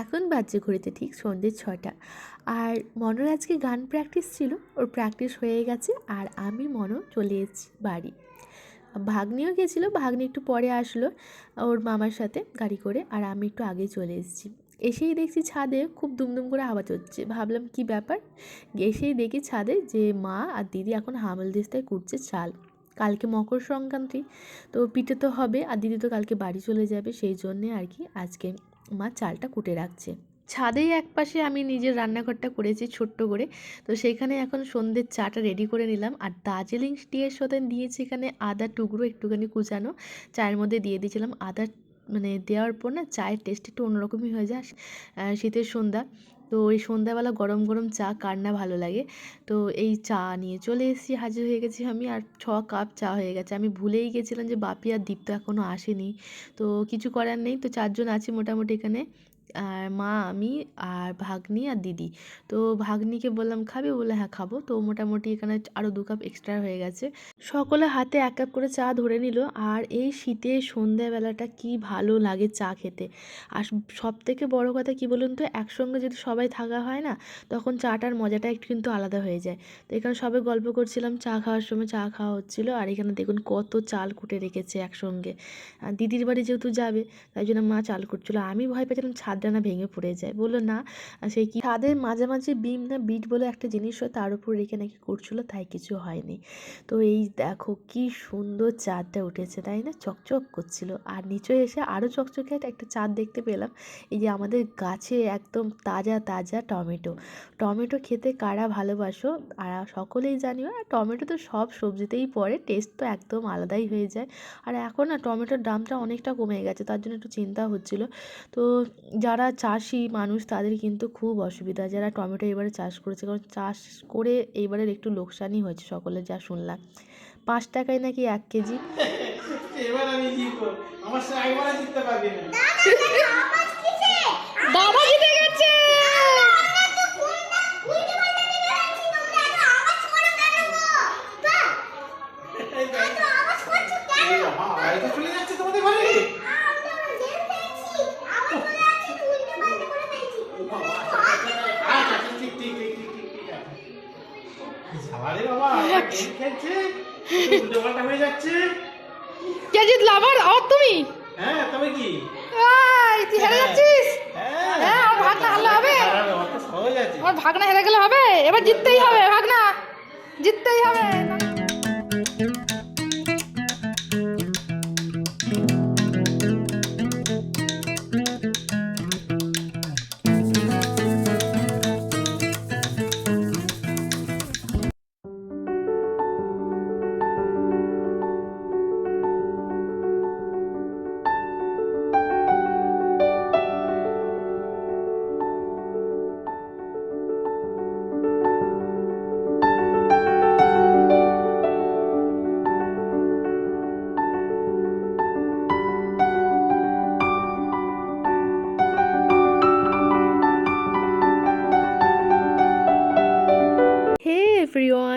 এখন বাজছে ঘড়িতে ঠিক সন্ধ্যে ছটা আর মনোর আজকে গান প্র্যাকটিস ছিল, ওর প্র্যাকটিস হয়ে গেছে, আর আমি মনো চলে এসেছি বাড়ি। ভাগ্নিও গেছিল, ভাগ্নি একটু পরে আসলো ওর মামার সাথে গাড়ি করে আর আমি একটু আগে চলে এসেছি। এসেই দেখছি ছাদে খুব দুমদুম করে আওয়াজ হচ্ছে। ভাবলাম কি ব্যাপার? এসেই দেখি ছাদে যে মা আর দিদি এখন হামল দিস্তায় কুটছে চাল। কালকে মকর সংক্রান্তি, তো পিঠে তো হবে আর দিদি তো কালকে বাড়ি চলে যাবে, সেই জন্যে আর কি আজকে মা চালটা কুটে রাখছে। ছাদেই এক পাশে আমি নিজের রান্নাঘরটা করেছি ছোট্ট করে। তো সেইখানে এখন সন্ধ্যের চাটা রেডি করে নিলাম। আর দার্জিলিং টিয়ের সাথে দিয়েছি এখানে আদা টুকরো একটুখানি কুচানো। চায়ের মধ্যে দিয়ে দিয়েছিলাম আদা মানে দেওয়ার পর না চায়ের টেস্ট একটু অন্যরকমই হয়ে যায়। শীতের সন্ধ্যা। তো ওই সন্ধ্যাবেলা গরম গরম চা, কার না ভালো লাগে। তো এই চা নিয়ে চলে এসেছি, হাজির হয়ে গেছি আমি। আর ছ কাপ চা হয়ে গেছে। আমি ভুলেই গেছিলাম যে বাপি আর দীপ্ত এখনও আসেনি। তো কিছু করার নেই। তো চারজন আছি মোটামুটি এখানে। আর মা, আমি, আর ভাগ্নি আর দিদি। তো ভাগ্নিকে বললাম, খাবে? বলে হ্যাঁ খাব। তো মোটামুটি এখানে আরও দু কাপ এক্সট্রা হয়ে গেছে। সকলে হাতে এক কাপ করে চা ধরে নিল। আর এই শীতে সন্ধ্যাবেলাটা কি ভালো লাগে চা খেতে। আর সব থেকে বড় কথা কি বলুন তো, একসঙ্গে যদি সবাই থাকা হয় না, তখন চাটার মজাটা একটু কিন্তু আলাদা হয়ে যায়। তো এখানে সবাই গল্প করছিলাম, চা খাওয়ার সময় চা খাওয়া হচ্ছিল। আর এখানে দেখুন কত চাল কুটে রেখেছে একসঙ্গে। আর দিদির বাড়ি যেহেতু যাবে, তাই জন্য মা চাল কুটছিলো আমি ভয় পেয়েছিলাম ছাদটা না ভেঙে পড়ে যায়। বলল, না সেই কি ছাদের মাঝামাঝি বিম না বিট বলে একটা জিনিস হয়, তার উপর রেখে নাকি করছিল, তাই কিছু হয়নি। তো এই দেখো কি সুন্দর চাঁদটা উঠেছে, তাই না? চকচক করছিল। আর নিচে এসে আরও চকচকে একটা চাঁদ দেখতে পেলাম। এই যে আমাদের গাছে একদম তাজা তাজা টমেটো। টমেটো খেতে কারা ভালোবাসো? আর সকলেই জানিও আর টমেটো তো সব সবজিতেই পড়ে টেস্ট তো একদম আলাদাই হয়ে যায়। আর এখন না টমেটোর দামটা অনেকটা কমে গেছে, তার জন্য একটু চিন্তা হচ্ছিল। তো যারা চাষি মানুষ তাদের কিন্তু খুব অসুবিধা। যারা টমেটো এবারে চাষ করেছে কারণ চাষ করে এইবারের একটু লোকসানই হয়েছে সকলের যা শুনলাম। পাঁচ টাকায় নাকি এক কেজি? এবার আমি জিতবো আমার জিততে পারবি না। জিততেই হবে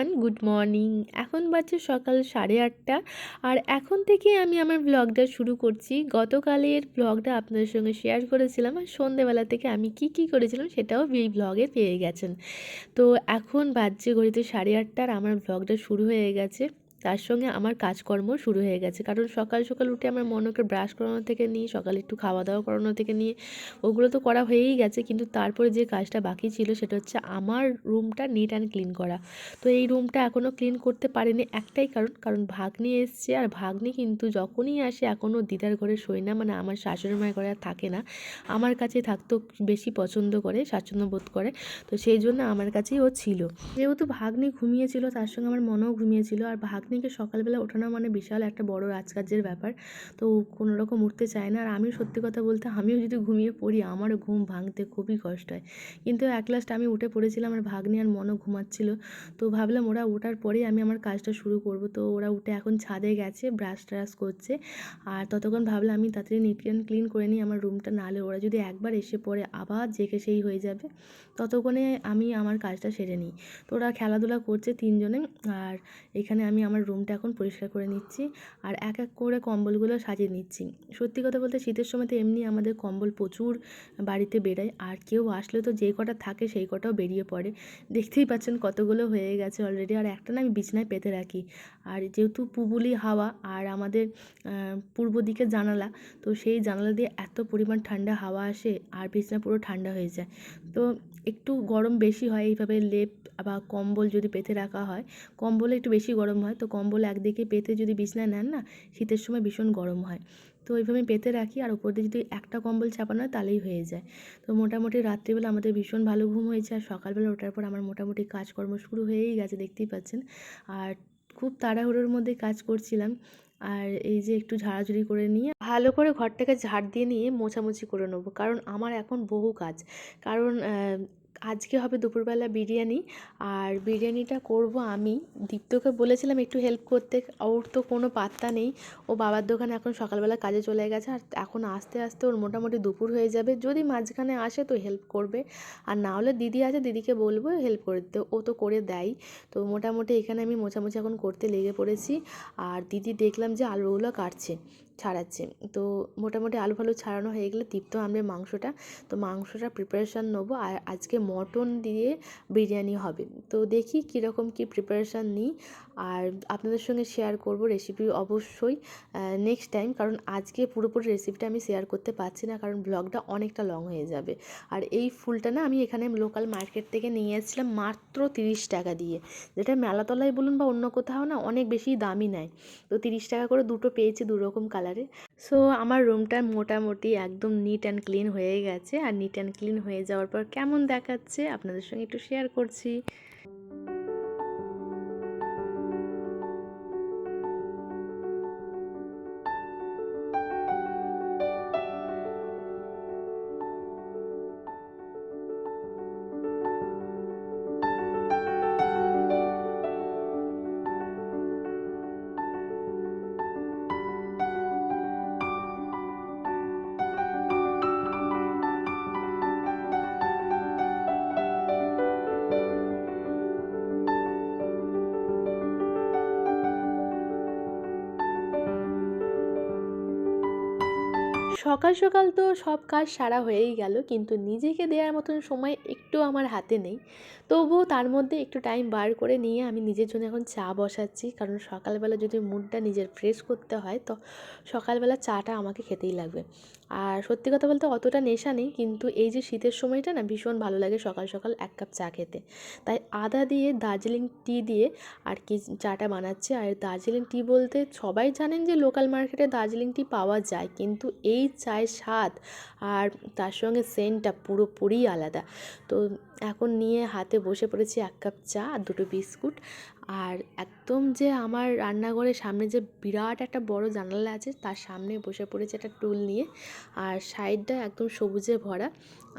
এভরিওয়ান গুড মর্নিং এখন বাজছে সকাল সাড়ে আটটা। আর এখন থেকে আমি আমার ব্লগটা শুরু করছি। গতকালের ব্লগটা আপনাদের সঙ্গে শেয়ার করেছিলাম আর সন্ধেবেলা থেকে আমি কি কি করেছিলাম সেটাও এই ব্লগে পেয়ে গেছেন। তো এখন বাজছে ঘড়িতে সাড়ে আটটার, আমার ব্লগটা শুরু হয়ে গেছে। তার সঙ্গে আমার কাজকর্ম শুরু হয়ে গেছে। কারণ সকাল সকাল উঠে আমার মনকে ব্রাশ করানো থেকে নিয়ে, সকালে একটু খাওয়া দাওয়া করানো থেকে নিয়ে, ওগুলো তো করা হয়েই গেছে। কিন্তু তারপরে যে কাজটা বাকি ছিল সেটা হচ্ছে আমার রুমটা নিট অ্যান্ড ক্লিন করা। তো এই রুমটা এখনও ক্লিন করতে পারিনি একটাই কারণ কারণ ভাগ্নি এসছে আর ভাগ্নি কিন্তু যখনই আসে এখনও দিদার ঘরে শোয় না মানে আমার শাশুড়ি মায়ের ঘরে আর থাকে না। আমার কাছে থাকতো বেশি পছন্দ করে, স্বাচ্ছন্দ্য বোধ করে। তো সেই জন্য আমার কাছেই ও ছিল। যেহেতু ভাগ্নি ঘুমিয়েছিল, তার সঙ্গে আমার মনও ঘুমিয়েছিল। আর ভাগ্নি ভাগ্নিকে সকালবেলা ওঠানো মানে বিশাল একটা বড় রাজকার্যের ব্যাপার। তো কোনো রকম উঠতে চায় না। আর আমি সত্যি কথা বলতে, আমিও যদি ঘুমিয়ে পড়ি, আমারও ঘুম ভাঙতে খুবই কষ্ট হয়। কিন্তু এক লাস্ট আমি উঠে পড়েছিলাম, আর ভাগ্নি আর মনও ঘুমাচ্ছিল। তো ভাবলাম ওরা ওঠার পরেই আমি আমার কাজটা শুরু করব। তো ওরা উঠে এখন ছাদে গেছে ব্রাশ ট্রাশ করছে। আর ততক্ষণ ভাবলাম আমি তাড়াতাড়ি নিট অ্যান্ড ক্লিন করে নিই, আমার রুমটা নাহলে ওরা যদি একবার এসে পড়ে, আবার জেকে সেই হয়ে যাবে। ততক্ষণে আমি আমার কাজটা সেরে নিই। তো ওরা খেলাধুলা করছে তিনজনে, আর এখানে আমি আমার রুমটা এখন পরিষ্কার করে নিচ্ছি আর এক এক করে কম্বলগুলো সাজিয়ে নিচ্ছি। সত্যি কথা বলতে শীতের সময় তো এমনি আমাদের কম্বল প্রচুর বাড়িতে বেরোয় আর কেউ আসলে তো যে কটা থাকে সেই কটাও বেরিয়ে পড়ে। দেখতেই পাচ্ছেন কতগুলো হয়ে গেছে অলরেডি আর একটা না আমি বিছনায় পেতে রাখি। আর যেহেতু পুবুলি হাওয়া আর আমাদের পূর্ব দিকে জানালা, তো সেই জানালা দিয়ে এত পরিমাণ ঠান্ডা হাওয়া আসে আর বিছনা পুরো ঠান্ডা হয়ে যায়। তো একটু গরম বেশি হয়, এইভাবে লেপ বা কম্বল যদি পেতে রাখা হয়, কম্বলে একটু বেশি গরম হয়, তো কম্বল একদিকে পেতে যদি বিছনায় নেন না, শীতের সময় ভীষণ গরম হয়। তো ওইভাবে পেতে রাখি, আর উপর দিয়ে যদি একটা কম্বল চাপানো হয়, তাহলেই হয়ে যায়। তো মোটামুটি রাত্রিবেলা আমাদের ভীষণ ভালো ঘুম হয়েছে, আর সকালবেলা ওঠার পর আমার মোটামুটি কাজকর্ম শুরু হয়েই গেছে, দেখতেই পাচ্ছেন। আর খুব তাড়াহুড়োর মধ্যে কাজ করছিলাম আর এই যে একটু ঝাড়াঝুড়ি করে নিয়ে ভালো করে ঘরটাকে ঝাড় দিয়ে নিয়ে মোছামুছি করে নেব। কারণ আমার এখন বহু কাজ। কারণ আজকে হবে দুপুরবেলা বিরিয়ানি। আর বিরিয়ানিটা করব আমি। দীপ্তকে বলেছিলাম একটু হেল্প করতে। ওর তো কোনো পাত্তা নেই। ও বাবার দোকানে এখন সকালবেলা কাজে চলে গেছে। আর এখন আস্তে আস্তে ওর মোটামুটি দুপুর হয়ে যাবে। যদি মাঝখানে আসে তো হেল্প করবে। আর না হলে দিদি আছে, দিদিকে বলব হেল্প করে দিতে। ও তো করে দেয়। তো মোটামুটি এখানে আমি মোছামুছি এখন করতে লেগে পড়েছি। আর দিদি দেখলাম যে আলুগুলো কাটছে। ছাড়াচ্ছে। তো মোটামুটি আলু ফালু ছাড়ানো হয়ে গেলে তৃপ্ত আমরা মাংসটা। তো মাংসটা প্রিপারেশান নেব। আর আজকে মটন দিয়ে বিরিয়ানি হবে। তো দেখি কীরকম কী প্রিপারেশান নিই। আর আপনাদের সঙ্গে শেয়ার করব রেসিপি অবশ্যই নেক্সট টাইম কারণ আজকে পুরোপুরি রেসিপিটা আমি শেয়ার করতে পারছি না, কারণ ব্লগটা অনেকটা লং হয়ে যাবে। আর এই ফুলটা না আমি এখানে লোকাল মার্কেট থেকে নিয়ে এসেছিলাম মাত্র তিরিশ টাকা দিয়ে। যেটা মেলাতলায় বলুন বা অন্য কোথাও না অনেক বেশি দামি নেয় তো তিরিশ টাকা করে দুটো পেয়েছি দু রকম কালারে সো আমার রুমটা মোটামুটি একদম নিট অ্যান্ড ক্লিন হয়ে গেছে। আর নিট অ্যান্ড ক্লিন হয়ে যাওয়ার পর কেমন দেখাচ্ছে আপনাদের সঙ্গে একটু শেয়ার করছি। সকাল সকাল তো সব কাজ সারা হয়েই গেল, কিন্তু নিজেকে দেওয়ার মতন সময় একটু আমার হাতে নেই। তবুও তার মধ্যে একটু টাইম বার করে নিয়ে আমি নিজের জন্য এখন চা বসাচ্ছি, কারণ সকালবেলা যদি মুডটা নিজের ফ্রেশ করতে হয়, তো সকালবেলা চাটা আমাকে খেতেই লাগবে। আর সত্যি কথা বলতে অতটা নেশা নেই, কিন্তু এই যে শীতের সময়টা না, ভীষণ ভালো লাগে সকাল সকাল এক কাপ চা খেতে। তাই আদা দিয়ে, দার্জিলিং টি দিয়ে আর কি চাটা বানাচ্ছে। আর দার্জিলিং টি বলতে সবাই জানেন যে লোকাল মার্কেটে দার্জিলিং টি পাওয়া যায়, কিন্তু এই চায়ের স্বাদ আর তার সঙ্গে সেন্টটা পুরোপুরি আলাদা। তো এখন নিয়ে হাতে বসে পড়েছি এক কাপ চা আর দুটো বিস্কুট। আর একদম যে আমার রান্নাঘরের সামনে যে বিরাট একটা বড় জানালা আছে, তার সামনে বসে পড়েছে একটা টুল নিয়ে। আর সাইডটা একদম সবুজে ভরা।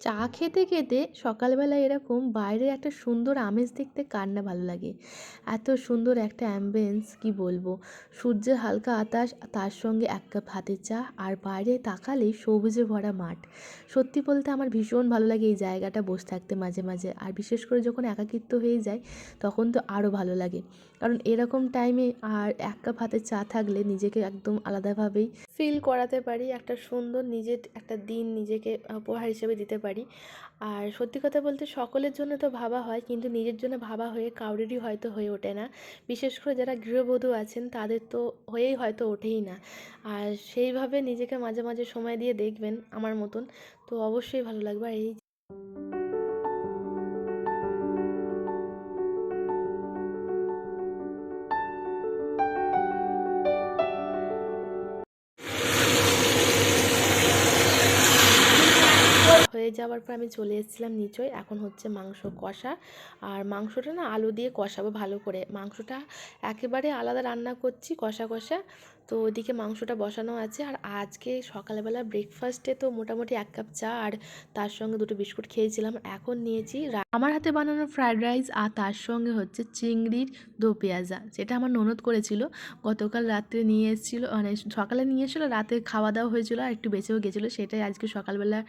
চা খেতে খেতে সকালবেলা এরকম বাইরে একটা সুন্দর আমেজ দেখতে কার না ভালো লাগে। এত সুন্দর একটা অ্যাম্বিয়েন্স কি বলব? সূর্যের হালকা আতাস তার সঙ্গে এক কাপ হাতে চা আর বাইরে তাকালেই সবুজে ভরা মাঠ। সত্যি বলতে আমার ভীষণ ভালো লাগে এই জায়গাটা বসে থাকতে মাঝে মাঝে আর বিশেষ করে যখন একাকিত্ব হয়ে যায়, তখন তো আরও ভালো লাগে। কারণ এরকম টাইমে আর এক কাপ হাতে চা থাকলে নিজেকে একদম আলাদাভাবেই ফিল করাতে পারি, একটা সুন্দর নিজের, একটা দিন নিজেকে উপহার হিসেবে দিতে পারি। আর সত্যি কথা বলতে সকলের জন্য তো ভাবা হয়, কিন্তু নিজের জন্য ভাবা হয়ে কাউরেরই হয়তো হয়ে ওঠে না। বিশেষ করে যারা গৃহবধূ আছেন, তাদের তো হয়েই হয়তো ওঠেই না। আর সেইভাবে নিজেকে মাঝে মাঝে সময় দিয়ে দেখবেন আমার মতন। তো অবশ্যই ভালো লাগবে। আর এই যাওয়ার পর আমি চলে এসেছিলাম নিচয়। এখন হচ্ছে মাংস কষা। আর মাংসটা না আলু দিয়ে কষাবো ভালো করে। মাংসটা একেবারে আলাদা রান্না করছি কষা কষা। তো ওদিকে মাংসটা বসানো আছে আর আজকে সকালবেলা ব্রেকফাস্টে তো মোটামুটি এক কাপ চা আর তার সঙ্গে দুটো বিস্কুট খেয়েছিলাম। এখন নিয়েছি আমার হাতে বানানো ফ্রায়েড রাইস আর তার সঙ্গে হচ্ছে চিংড়ির দো পেঁয়াজা, যেটা আমার ননদ করেছিল। গতকাল রাত্রে নিয়ে এসেছিল মানে সকালে নিয়ে এসেছিল, রাতে খাওয়া দাওয়া হয়েছিল আর একটু বেঁচেও গেছিল। সেটাই আজকে সকালবেলা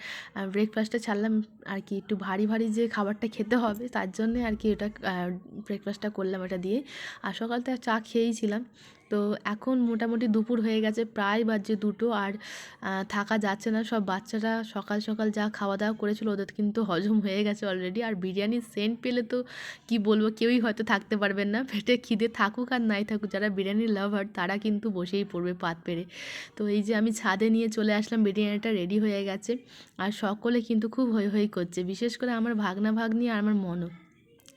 ব্রেকফাস্টে ছাড়লাম আর কি, একটু ভারী ভারী যে খাবারটা খেতে হবে, তার জন্যে আর কি ওটা ব্রেকফাস্টটা করলাম এটা দিয়ে। আর সকালটা চা খেয়েইছিলাম তো এখন মোটামুটি দুপুর হয়ে গেছে, প্রায় বাজছে দুটো আর থাকা যাচ্ছে না। সব বাচ্চারা সকাল সকাল যা খাওয়া দাওয়া করেছিল ওদের কিন্তু হজম হয়ে গেছে অলরেডি আর বিরিয়ানির সেন্ট পেলে তো কি বলব, কেউই হয়তো থাকতে পারবেন না। পেটে খিদে থাকুক আর নাই থাকুক, যারা বিরিয়ানির লাভার তারা কিন্তু বসেই পড়বে পাত পেরে তো এই যে আমি ছাদে নিয়ে চলে আসলাম, বিরিয়ানিটা রেডি হয়ে গেছে। আর সকলে কিন্তু খুব হই হই করছে, বিশেষ করে আমার ভাগনা ভাগ্নি আর আমার মনও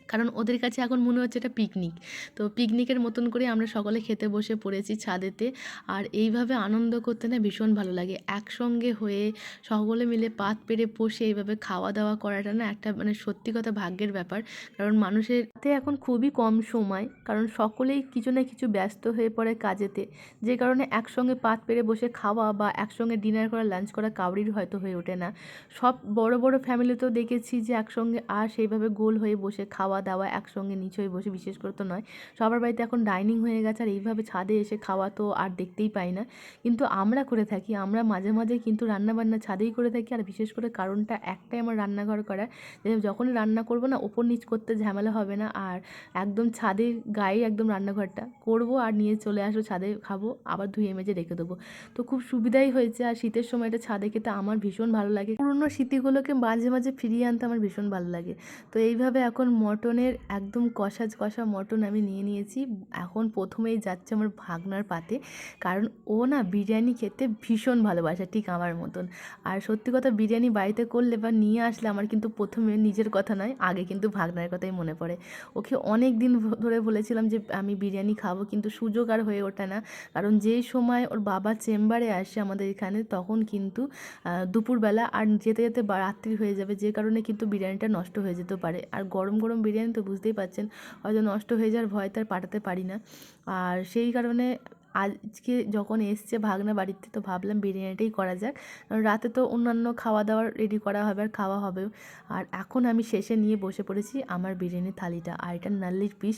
কারণ ওদের কাছে এখন মনে হচ্ছে এটা পিকনিক তো পিকনিকের মতন করে আমরা সকলে খেতে বসে পড়েছি ছাদেতে। আর এইভাবে আনন্দ করতে না ভীষণ ভালো লাগে। একসঙ্গে হয়ে সকলে মিলে পাত পেরে বসে এইভাবে খাওয়া দাওয়া করাটা না একটা মানে সত্যি কথা ভাগ্যের ব্যাপার। কারণ মানুষের হাতে এখন খুবই কম সময়, কারণ সকলেই কিছু না কিছু ব্যস্ত হয়ে পড়ে কাজেতে। যে কারণে একসঙ্গে পাত পেরে বসে খাওয়া বা একসঙ্গে ডিনার করা লাঞ্চ করা কাউরির হয়তো হয়ে ওঠে না। সব বড় বড় ফ্যামিলিতেও দেখেছি যে একসঙ্গে আর সেইভাবে গোল হয়ে বসে খাওয়া দাওয়া একসঙ্গে নিচে হয়ে বসে, বিশেষ করে তো নয়। সবার বাড়িতে এখন ডাইনিং হয়ে গেছে আর এইভাবে ছাদে এসে খাওয়া তো আর দেখতেই পাই না। কিন্তু আমরা করে থাকি, আমরা মাঝে মাঝে কিন্তু রান্না বান্না ছাদেই করে থাকি আর বিশেষ করে কারণটা একটাই আমার রান্নাঘর করা যে যখনই রান্না করব না, ওপর নিচ করতে ঝামেলা হবে না আর একদম ছাদের গায়ে একদম রান্নাঘরটা করব আর নিয়ে চলে আসব, ছাদে খাব, আবার ধুয়ে মেজে রেখে দেবো। তো খুব সুবিধাই হয়েছে আর শীতের সময়টা ছাদে খেতে আমার ভীষণ ভালো লাগে। পুরনো স্মৃতিগুলোকে মাঝে মাঝে ফিরিয়ে আনতে আমার ভীষণ ভালো লাগে। তো এইভাবে এখন মটনের একদম কষা কষা মটন আমি নিয়ে নিয়েছি। এখন প্রথমেই যাচ্ছে আমার ভাগনার পাতে। কারণ ও না বিরিয়ানি খেতে ভীষণ ভালোবাসে, ঠিক আমার মতন। আর সত্যি কথা, বিরিয়ানি বাড়িতে করলে বা নিয়ে আসলে আমার কিন্তু প্রথমে নিজের কথা নয়, আগে কিন্তু ভাগনার কথাই মনে পড়ে। ওকে অনেক দিন ধরে বলেছিলাম যে, আমি বিরিয়ানি খাব। কিন্তু সুযোগ আর হয়ে ওঠে না। কারণ যেই সময় ওর বাবা চেম্বারে আসে আমাদের এখানে, তখন কিন্তু দুপুরবেলা আর যেতে যেতে রাত্রি হয়ে যাবে। যে কারণে কিন্তু বিরিয়ানিটা নষ্ট হয়ে যেতে পারে। আর গরম গরম বিরিয়ানি তো বুঝতেই পারছেন। হয়তো নষ্ট হয়ে যাওয়ার ভয় তার পাঠাতে পারি না। আর সেই কারণে আজকে যখন এসছে ভাগনা বাড়িতে, তো ভাবলাম বিরিয়ানিটাই করা যাক। কারণ রাতে তো অন্যান্য খাওয়া দাওয়ার রেডি করা হবে আর খাওয়া হবে আর এখন আমি শেষে নিয়ে বসে পড়েছি আমার বিরিয়ানির থালিটা। আর এটা নাল্লির পিস।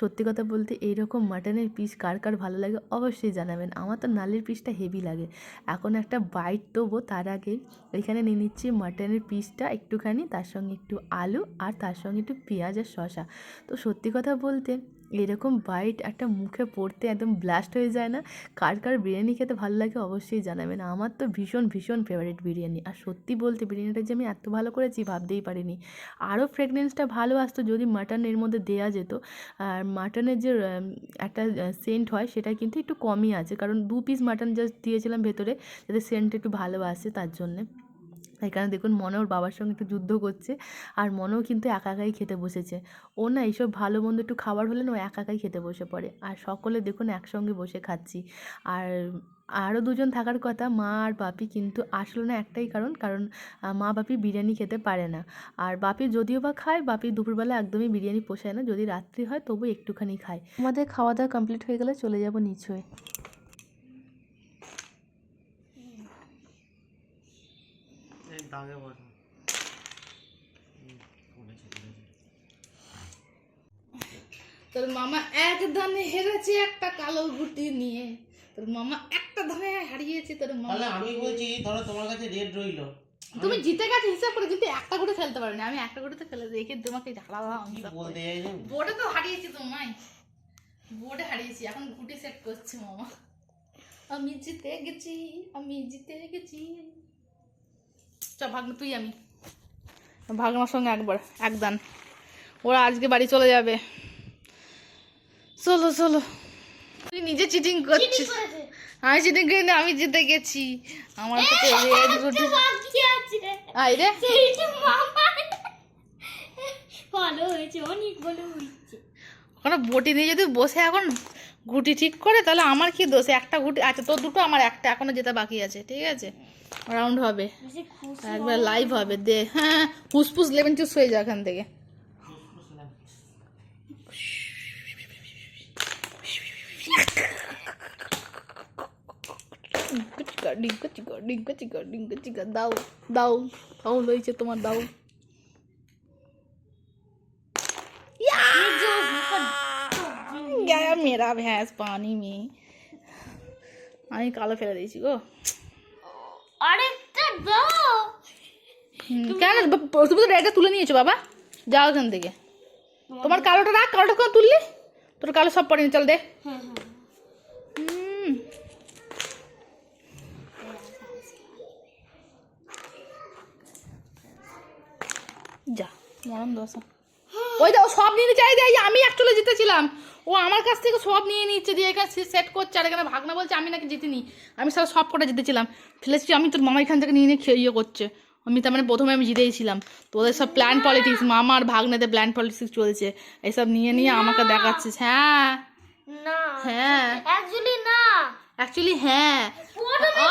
সত্যি কথা বলতে এইরকম মাটনের পিস কার কার ভালো লাগে অবশ্যই জানাবেন। আমার তো নাল্লির পিসটা হেভি লাগে। এখন একটা বাইট দেবো তার আগে এখানে নিয়ে নিচ্ছি মাটনের পিসটা একটুখানি, তার সঙ্গে একটু আলু আর তার সঙ্গে একটু পেঁয়াজ আর শসা। তো সত্যি কথা বলতে এরকম বাইট একটা মুখে পড়তে একদম ব্লাস্ট হয়ে যায় না। কার কার বিরিয়ানি খেতে ভালো লাগে অবশ্যই জানাবেন। আমার তো ভীষণ ভীষণ ফেভারিট বিরিয়ানি। আর সত্যি বলতে বিরিয়ানিটা যে আমি এত ভালো করেছি ভাবতেই পারিনি। আরও ফ্রেগনেন্সটা ভালো আসতো যদি মাটন এর মধ্যে দেওয়া যেত। আর মাটনের যে একটা সেন্ট হয় সেটা কিন্তু একটু কমই আছে। কারণ দু পিস মাটন জাস্ট দিয়েছিলাম ভেতরে, যাতে সেন্ট একটু ভালো আসে তার জন্যে। এখানে দেখুন মনে ওর বাবার সঙ্গে একটু যুদ্ধ করছে আর মনেও কিন্তু একা একাই খেতে বসেছে। ও না এইসব ভালো মন্দ একটু খাবার হলে না ও একা একাই খেতে বসে পড়ে। আর সকলে দেখুন একসঙ্গে বসে খাচ্ছি। আর আরও দুজন থাকার কথা মা আর বাপি কিন্তু আসলো না একটাই কারণ কারণ মা বাপি বিরিয়ানি খেতে পারে না। আর বাপি যদিও বা খায়, বাপি দুপুরবেলা একদমই বিরিয়ানি পোষায় না। যদি রাত্রি হয় তবু একটুখানি খায়। আমাদের খাওয়া দাওয়া কমপ্লিট হয়ে গেলে চলে যাব নিচে দাগে বসো। তোর মামা এক ধানে হেরেছে একটা কালো গুটি নিয়ে। তোর মামা একটা ধানে হারিয়েছে তোর মামা। তাহলে আমি বলছি ধরো তোমার কাছে রেড রইল। তুমি জিতে গেছে হিসাব করে কিন্তু একটা করে ফেলতে পারোনি আমি একটা করে তো ফেলে রেখে তোমাকে ঝাড়ালাম কি বলতে চাইছো? বোর্ডে তো হারিয়েছি তোমায়। বোর্ডে হারিয়েছি এখন গুটি সেট করছে মামা। আমি জিতে গেছি আমি জিতে গেছি। চ ভাগ্ন তুই আমি। ভাগনার সঙ্গে একবার একদান ওরা আজকে বাড়ি চলে যাবে। চলো চলো। তুই নিজে চিটিং করছিস। আমি চিটিং করি না আমি জিতে গেছি। আমার রেড আই রে। ভালো হয়েছে অনেক ভালো হয়েছে। ওখানে বটি নিয়ে যদি বসে এখন গুটি ঠিক করে তাহলে আমার কি দোষ? একটা গুটি আচ্ছা তোর দুটো আমার একটা। এখনও যেটা বাকি আছে ঠিক আছে? রাউন্ড হবে বেশি খুশি একবার লাইভ হবে দে হ্যাঁ ফুসফুস লেমন চুস হয়ে যায় এখান থেকে ডিঙ্কা ডিঙ্কা চিকা ডিঙ্কা চিকা ডিঙ্কা চিকা দাও দাও দাও হয়েছে তোমার দাও गया मेरा भैंस पानी में আমি কালো ফেলে দিয়েছি গো কেন? তুমি তো এটা তুলে নিয়েছো বাবা। যাও এখান থেকে। তোমার কালোটা রাখ কালোটা কেন তুললি? তোর কালো সব পড়েনি চল দে। হ্যাঁ হ্যাঁ যা মরণ দশা। ওই দাও সব নিয়ে নিচ্ছে এই যে, যে, আমি অ্যাকচুয়ালি জিতেছিলাম। ও আমার কাছ থেকে সব নিয়ে নিচ্ছে দিয়ে এখানে সেট করছে আর এখানে ভাগনা বলছে আমি নাকি জিতিনি। আমি সারা সব কটা জিতেছিলাম ফেলেছি আমি তোর মামা এখান থেকে নিয়ে নিয়ে খেয়ে ইয়ে করছে। আমি তার মানে প্রথমে আমি জিতেইছিলাম তোদের সব প্ল্যান পলিটিক্স মামা আর ভাগনাতে প্ল্যান পলিটিক্স চলছে। এইসব নিয়ে নিয়ে আমাকে দেখাচ্ছিস হ্যাঁ। না হ্যাঁ। অ্যাকচুয়ালি না। অ্যাকচুয়ালি হ্যাঁ।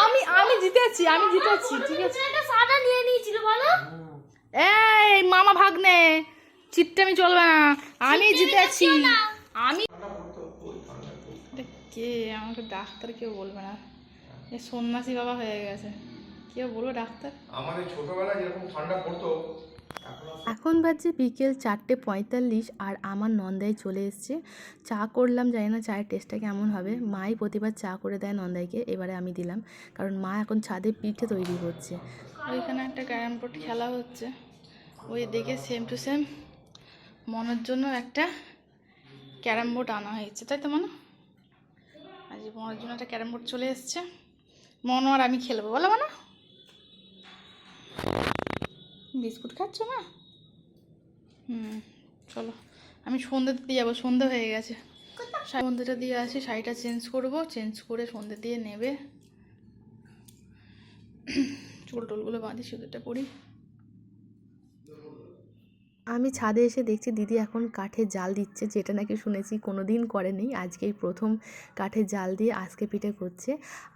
আমি আমি জিতেছি আমি জিতেছি ঠিক আছে। সাদা নিয়ে নিয়েছিল বলো। এই মামা ভাগ্নে চলবে না। আমি জিতেছি। আমি কে আমাকে ডাক্তার কেউ বলবে না। এ সন্ন্যাসী বাবা হয়ে গেছে। কেউ বলব ডাক্তার? আমাদের ছোটবেলায় যেরকম ঠান্ডা পড়তো এখন বাজছে বিকেল চারটে পঁয়তাল্লিশ আর আমার নন্দাই চলে এসছে। চা করলাম জানি না চায়ের টেস্টটা কেমন হবে। মাই প্রতিবার চা করে দেয় নন্দাইকে এবারে আমি দিলাম। কারণ মা এখন ছাদে পিঠে তৈরি করছে। ওইখানে একটা ক্যারাম বোর্ড খেলা হচ্ছে। ওই দিকে সেম টু সেম মনের জন্য একটা ক্যারাম বোর্ড আনা হয়েছে। তাই তো মনে? আজ মনের জন্য একটা ক্যারাম বোর্ড চলে এসছে। মনো আর আমি খেলব। বলো মনে। বিস্কুট খাচ্ছ না হুম, চলো। আমি সন্ধ্যে দিয়ে যাব, সন্ধে হয়ে গেছে। সন্ধ্যেটা দিয়ে আসি, শাড়িটা চেঞ্জ করব, চেঞ্জ করে সন্ধ্যে দিয়ে নেবে। চুল টুলগুলো বাঁধি, সুদেরটা পরি। আমি ছাদে এসে দেখছি দিদি এখন কাঠে জাল দিচ্ছে, যেটা নাকি শুনেছি কোনো দিন করেনি। আজকেই প্রথম কাঠে জাল দিয়ে আজকে পিঠে করছে।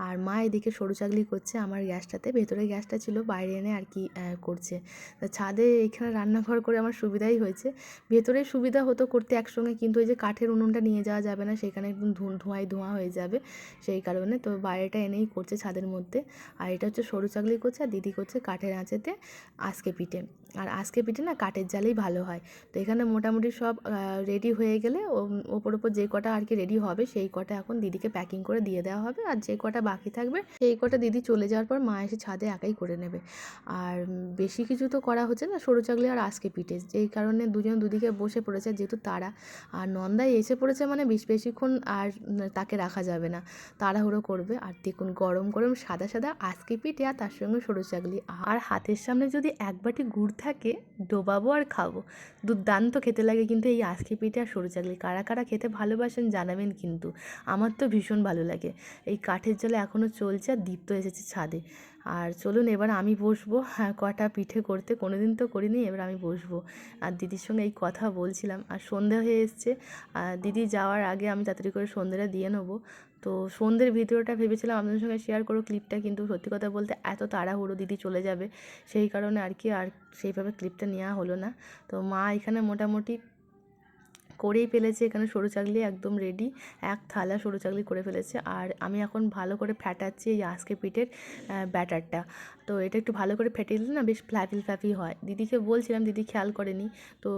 আর মা এদিকে সরু চাগলি করছে আমার গ্যাসটাতে। ভেতরে গ্যাসটা ছিল, বাইরে এনে আর কি করছে। তা ছাদে এখানে রান্নাঘর করে আমার সুবিধাই হয়েছে। ভেতরে সুবিধা হতো করতে একসঙ্গে, কিন্তু ওই যে কাঠের উনুনটা নিয়ে যাওয়া যাবে না, সেখানে একদম ধোঁয়ায় ধোঁয়া হয়ে যাবে সেই কারণে। তো বাইরেটা এনেই করছে ছাদের মধ্যে। আর এটা হচ্ছে সরু চাগলি করছে, আর দিদি করছে কাঠের আঁচেতে আজকে পিঠে। আর আজকে পিঠে না কাঠের জালেই ভালো হয়। তো এখানে মোটামুটি সব রেডি হয়ে গেলে ওপর ওপর যে কটা আর কি রেডি হবে সেই কটা এখন দিদিকে প্যাকিং করে দিয়ে দেওয়া হবে। আর যে কটা বাকি থাকবে সেই কটা দিদি চলে যাওয়ার পর মা এসে ছাদে একাই করে নেবে। আর বেশি কিছু তো করা হচ্ছে না সরু চাকলি আর আজকে পিঠে। যেই কারণে দুজন দুদিকে বসে পড়েছে যেহেতু তারা। আর নন্দাই এসে পড়েছে মানে বেশ বেশিক্ষণ আর তাকে রাখা যাবে না। তাড়াহুড়ো করবে। আর দেখুন গরম গরম সাদা সাদা আজকে পিঠে আর তার সঙ্গে সরু চাকলি আর হাতের সামনে যদি এক বাটি থাকে, ডোবাবো আর খাব দুর্দান্ত খেতে লাগে কিন্তু এই আজকে পিঠে আর সরু চাকলি। কারা কারা খেতে ভালোবাসেন জানাবেন কিন্তু। আমার তো ভীষণ ভালো লাগে। এই কাঠের জলে এখনও চলছে আর দীপ্ত এসেছে ছাদে। আর চলুন এবার আমি বসবো। হ্যাঁ কটা পিঠে করতে কোনো দিন তো করিনি, এবার আমি বসবো। আর দিদির সঙ্গে এই কথা বলছিলাম। আর সন্ধে হয়ে এসছে। আর দিদি যাওয়ার আগে আমি তাড়াতাড়ি করে সন্ধ্যেটা দিয়ে নেব। তো সন্ধ্যের ভিডিওটা ভেবেছিলাম আপনাদের সঙ্গে শেয়ার করো ক্লিপটা কিন্তু সত্যি কথা বলতে এত তাড়াহুড়ো দিদি চলে যাবে, সেই কারণে আর কি আর সেইভাবে ক্লিপটা নেওয়া হলো না। তো মা এখানে মোটামুটি করেই ফেলেছে, এখানে সরু চাকলি একদম রেডি এক থালা সরু চাকলি করে ফেলেছে। আর আমি এখন ভালো করে ফ্যাটাচ্ছি এই আজকে পিঠের ব্যাটারটা। তো এটা একটু ভালো করে ফেটে দিলে না বেশ ফ্ল্যাপি ফ্ল্যাপি হয়। দিদিকে বলছিলাম, দিদি খেয়াল করেনি। তো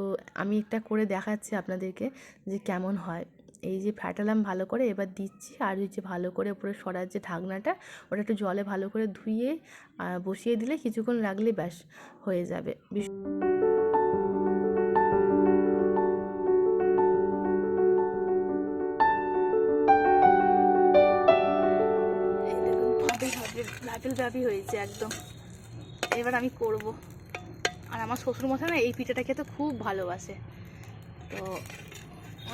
আমি একটা করে দেখাচ্ছি আপনাদেরকে যে কেমন হয়। এই যে ফ্যাটালাম ভালো করে, এবার দিচ্ছি। আর যে ভালো করে উপরে সরার যে ঢাকনাটা, ওটা একটু জলে ভালো করে ধুয়ে বসিয়ে দিলে কিছুক্ষণ রাখলে ব্যাস হয়ে যাবে। ভাবিল ভাবি হয়েছে একদম। এবার আমি করব। আর আমার শ্বশুর মশাই না এই পিঠাটা খেতে খুব ভালোবাসে। তো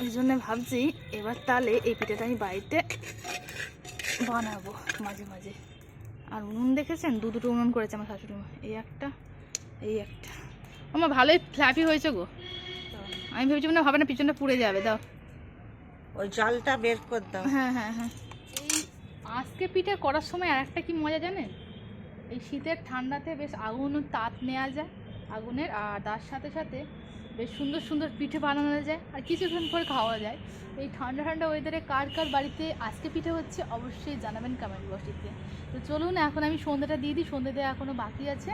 ওই জন্য ভাবছি এবার তাহলে এই পিঠাটা আমি বাড়িতে বানাবো মাঝে মাঝে। আর উনুন দেখেছেন? দু দুটো উনুন করেছে আমার শাশুড়ি মা। এই একটা এই একটা। আমার ভালোই ফ্ল্যাপি হয়েছে গো। আমি ভেবেছি মানে হবে না পিছনটা পুড়ে যাবে দাও। ওই জলটা বের করে দাও। হ্যাঁ হ্যাঁ হ্যাঁ। এই আজকে পিঠা করার সময় আর একটা কি মজা জানেন? এই শীতের ঠান্ডাতে বেশ আগুন তাপ নেওয়া যায় আগুনের। আর তার সাথে সাথে বেশ সুন্দর সুন্দর পিঠে বানানো যায় আর কিছুক্ষণ পর খাওয়া যায়। এই ঠান্ডা ঠান্ডা ওয়েদারে কার কার বাড়িতে আজকে পিঠে হচ্ছে অবশ্যই জানাবেন কমেন্ট বক্সটিতে তো চলুন এখন আমি সন্ধ্যাটা দিয়ে দিই, সন্ধ্যে দেওয়া এখনও বাকি আছে।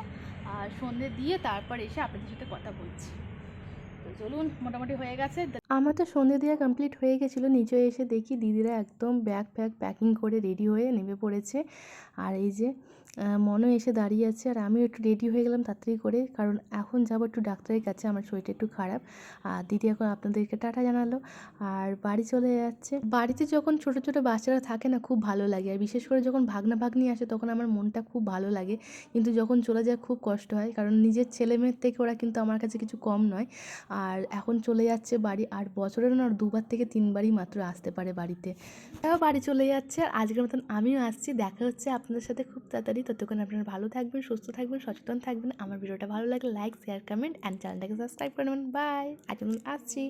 আর সন্ধ্যে দিয়ে তারপর এসে আপনাদের সাথে কথা বলছি। তো চলুন, মোটামুটি হয়ে গেছে। আমার তো সন্ধে দেওয়া কমপ্লিট হয়ে গেছিল। নিচে এসে দেখি দিদিরা একদম ব্যাগ ফ্যাগ প্যাকিং করে রেডি হয়ে নেমে পড়েছে। আর এই যে মনও এসে দাঁড়িয়ে আছে। আর আমিও একটু রেডি হয়ে গেলাম তাড়াতাড়ি করে। কারণ এখন যাব একটু ডাক্তারের কাছে। আমার শরীরটা একটু খারাপ। আর দিদি এখন আপনাদেরকে টাটা জানালো। আর বাড়ি চলে যাচ্ছে। বাড়িতে যখন ছোট ছোট বাচ্চারা থাকে না, খুব ভালো লাগে। আর বিশেষ করে যখন ভাগনা ভাগ্নি আসে, তখন আমার মনটা খুব ভালো লাগে। কিন্তু যখন চলে যায় খুব কষ্ট হয়। কারণ নিজের ছেলে মেয়ের থেকে ওরা কিন্তু আমার কাছে কিছু কম নয়। আর এখন চলে যাচ্ছে বাড়ি। আর বছরের না দুবার থেকে তিনবারই মাত্র আসতে পারে বাড়িতে। তাও বাড়ি চলে যাচ্ছে আর আজকের মতন আমিও আসছি। দেখা হচ্ছে আপনাদের সাথে খুব তাড়াতাড়ি। ততক্ষণ আপনারা ভালো থাকবেন, সুস্থ থাকবেন, সচেতন থাকবেন। আমার ভিডিওটা ভালো লাগলে লাইক শেয়ার কমেন্ট অ্যান্ড চ্যানেলটাকে সাবস্ক্রাইব করে নেবেন। বাই আজ আসছি।